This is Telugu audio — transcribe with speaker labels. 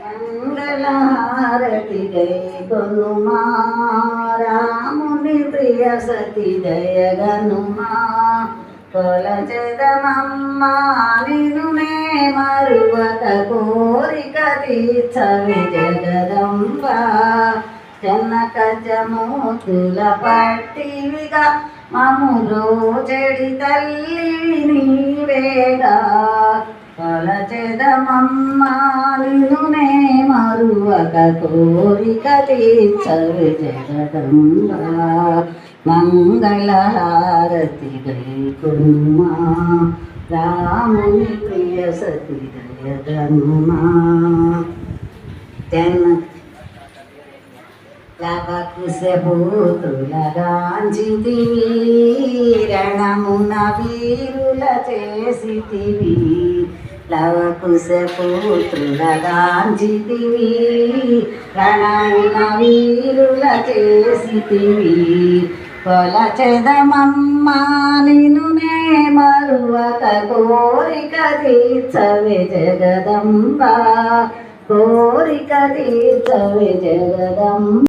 Speaker 1: మంగళహారతి గై రాముని ప్రియ సతి జయగనుమా కొలచెదమమ్మా నిను నే మరువక కోరిక తీర్చవి జగదంబ. జనక జమూతుల పట్టివిగా మములో చెడి తల్లి నీవేగా. కొలచెదమమ్మా నిను నే మరువక కోరిక తీర్చవి జగదంబ మంగళహారతి గైకుమా రాముని ప్రియ సతి జయగనుమా తెన్న లవకుశభూతులగాంచితివి రణమున వీరుల చేసితివి లవకుశపుత్రులదాంజితివి రణమున వీరుల చేసితివి. కొలచెదమమ్మా నిను నే మరువక కోరిక తీర్చవే జగదంబ. కోరిక తీర్చవే జగదంబ.